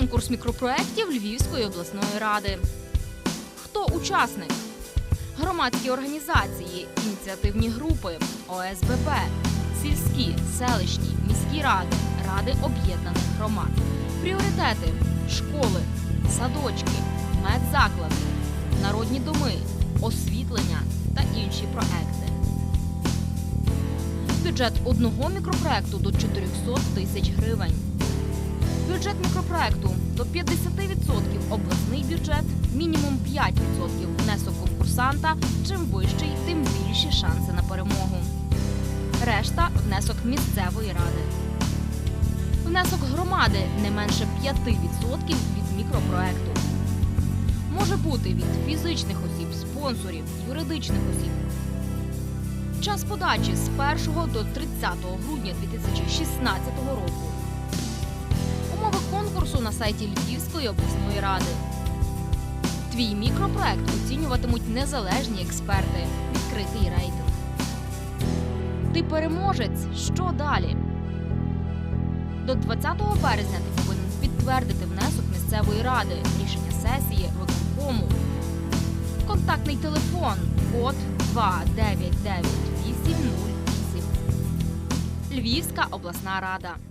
Конкурс мікропроєктів Львівської обласної ради. Хто учасник? Громадські організації, ініціативні групи, ОСББ, сільські, селищні, міські ради, ради об'єднаних громад, пріоритети, школи, садочки, медзаклади, народні доми, освітлення та інші проекти. Бюджет одного мікропроекту до 400 тисяч гривень. Бюджет мікропроекту до 50% обласний бюджет, мінімум 5% внесок конкурсанта. Чим вищий, тим більші шанси на перемогу. Решта внесок місцевої ради. Внесок громади не менше 5% від мікропроекту. Може бути від фізичних осіб, спонсорів, юридичних осіб. Час подачі з 1 до 30 грудня 2016 року. Конкурсу на сайті Львівської обласної ради. Твій мікропроект оцінюватимуть незалежні експерти. Відкритий рейтинг. Ти переможець. Що далі? До 20 березня ти повинен підтвердити внесок місцевої ради, рішення сесії, виконкому. Контактний телефон код 299808. Львівська обласна рада.